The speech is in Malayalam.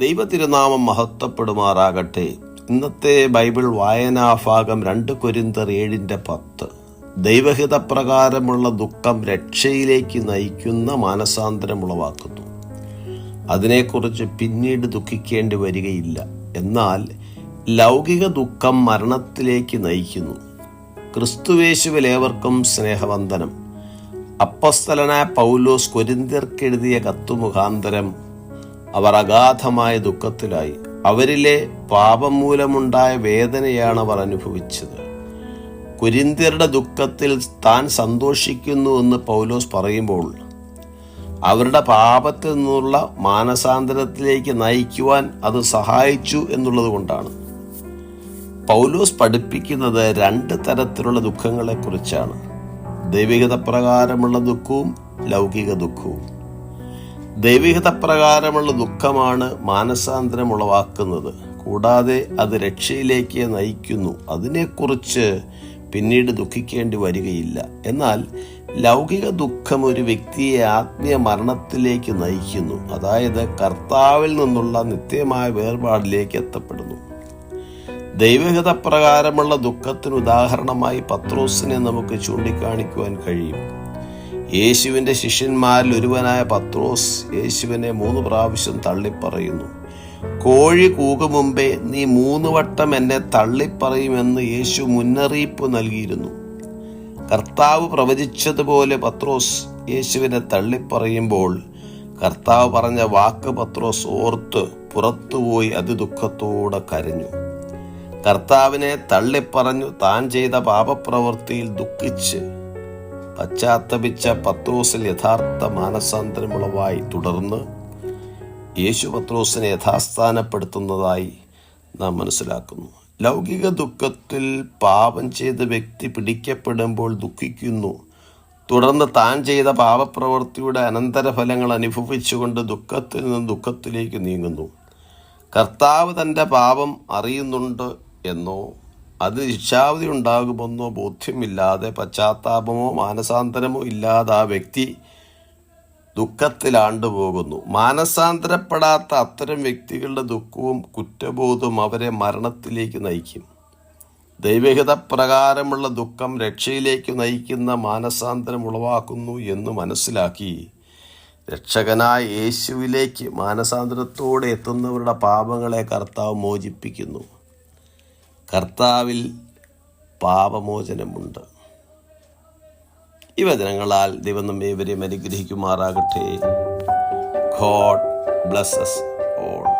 ദൈവതിരുനാമം മഹത്വപ്പെടുമാറാകട്ടെ. ഇന്നത്തെ ബൈബിൾ വായനാഭാഗം രണ്ട് കൊരിന്തർ ഏഴിന്റെ പത്ത്. ദൈവഹിതപ്രകാരമുള്ള ദുഃഖം രക്ഷയിലേക്ക് നയിക്കുന്ന മാനസാന്തരം ഉളവാക്കുന്നു അതിനെക്കുറിച്ച് പിന്നീട് ദുഃഖിക്കേണ്ടി വരികയില്ല. എന്നാൽ ലൗകിക ദുഃഖം മരണത്തിലേക്ക് നയിക്കുന്നു. ക്രിസ്തുവേശുവിൽ ഏവർക്കും സ്നേഹവന്ദനം. അപ്പസ്തലനായ പൗലോസ് കൊരിന്തിയർക്കെഴുതിയ കത്തു മുഖാന്തരം അവർ അഗാധമായ ദുഃഖത്തിലായി. അവരിലെ പാപം മൂലമുണ്ടായ വേദനയാണ് അവർ അനുഭവിച്ചത്. കുരിന്തിയരുടെ ദുഃഖത്തിൽ താൻ സന്തോഷിക്കുന്നു എന്ന് പൗലോസ് പറയുമ്പോൾ അവരുടെ പാപത്തിൽ നിന്നുള്ള മാനസാന്തരത്തിലേക്ക് നയിക്കുവാൻ അത് സഹായിച്ചു എന്നുള്ളത് കൊണ്ടാണ്. പൗലോസ് പഠിപ്പിക്കുന്നത് രണ്ട് തരത്തിലുള്ള ദുഃഖങ്ങളെക്കുറിച്ചാണ്. ദൈവികത പ്രകാരമുള്ള ദുഃഖവും ലൗകിക ദുഃഖവും. ദൈവികത പ്രകാരമുള്ള ദുഃഖമാണ് മാനസാന്തരം ഉളവാക്കുന്നത് കൂടാതെ അത് രക്ഷയിലേക്ക് നയിക്കുന്നു. അതിനെക്കുറിച്ച് പിന്നീട് ദുഃഖിക്കേണ്ടി വരികയില്ല. എന്നാൽ ലൗകിക ദുഃഖം ഒരു വ്യക്തിയെ ആത്മീയ മരണത്തിലേക്ക് നയിക്കുന്നു. അതായത് കർത്താവിൽ നിന്നുള്ള നിത്യമായ വേർപാടിലേക്ക് എത്തപ്പെടുന്നു. ദൈവഹിത പ്രകാരമുള്ള ദുഃഖത്തിന് ഉദാഹരണമായി പത്രോസിനെ നമുക്ക് ചൂണ്ടിക്കാണിക്കുവാൻ കഴിയും. യേശുവിന്റെ ശിഷ്യന്മാരിൽ ഒരുവനായ പത്രോസ് യേശുവിനെ മൂന്ന് പ്രാവശ്യം തള്ളിപ്പറയുന്നു. കോഴി കൂക മുമ്പേ നീ മൂന്ന് വട്ടം എന്നെ തള്ളിപ്പറയുമെന്ന് യേശു മുന്നറിയിപ്പ് നൽകിയിരുന്നു. കർത്താവ് പ്രവചിച്ചതുപോലെ പത്രോസ് യേശുവിനെ തള്ളിപ്പറയുമ്പോൾ കർത്താവ് പറഞ്ഞ വാക്ക് പത്രോസ് ഓർത്ത് പുറത്തുപോയി അതിദുഃഖത്തോടെ കരഞ്ഞു. കർത്താവിനെ തള്ളിപ്പറഞ്ഞു താൻ ചെയ്ത പാപപ്രവൃത്തിയിൽ ദുഃഖിച്ച് പശ്ചാത്തപിച്ച പത്രോസിൽ യഥാർത്ഥ മാനസാന്തരമുളവായി തുടർന്ന് യേശു പത്രോസിനെ യഥാസ്ഥാനപ്പെടുത്തുന്നതായി നാം മനസ്സിലാക്കുന്നു. ലൗകിക ദുഃഖത്തിൽ പാപം ചെയ്ത വ്യക്തി പിടിക്കപ്പെടുമ്പോൾ ദുഃഖിക്കുന്നു. തുടർന്ന് താൻ ചെയ്ത പാപപ്രവൃത്തിയുടെ അനന്തരഫലങ്ങൾ അനുഭവിച്ചുകൊണ്ട് ദുഃഖത്തിൽ നിന്ന് ദുഃഖത്തിലേക്ക് നീങ്ങുന്നു. കർത്താവ് തന്റെ പാപം അറിയുന്നുണ്ട് എന്നോ അത് ശിക്ഷാവധി ഉണ്ടാകുമെന്നോ ബോധ്യമില്ലാതെ പശ്ചാത്താപമോ മാനസാന്തരമോ ഇല്ലാതെ ആ വ്യക്തി ദുഃഖത്തിലാണ്ടു പോകുന്നു. മാനസാന്തരപ്പെടാത്ത അത്തരം വ്യക്തികളുടെ ദുഃഖവും കുറ്റബോധവും അവരെ മരണത്തിലേക്ക് നയിക്കും. ദൈവഹിത പ്രകാരമുള്ള ദുഃഖം രക്ഷയിലേക്ക് നയിക്കുന്ന മാനസാന്തരം ഉളവാക്കുന്നു എന്ന് മനസ്സിലാക്കി രക്ഷകനായ യേശുവിലേക്ക് മാനസാന്തരത്തോടെ എത്തുന്നവരുടെ പാപങ്ങളെ കർത്താവ് മോചിപ്പിക്കുന്നു. കർത്താവിൽ പാപമോചനമുണ്ട്. ഈ വചനങ്ങളാൽ ദൈവം നമ്മെ ഇവരെയും അനുഗ്രഹിക്കുമാറാകട്ടെ. God blesses all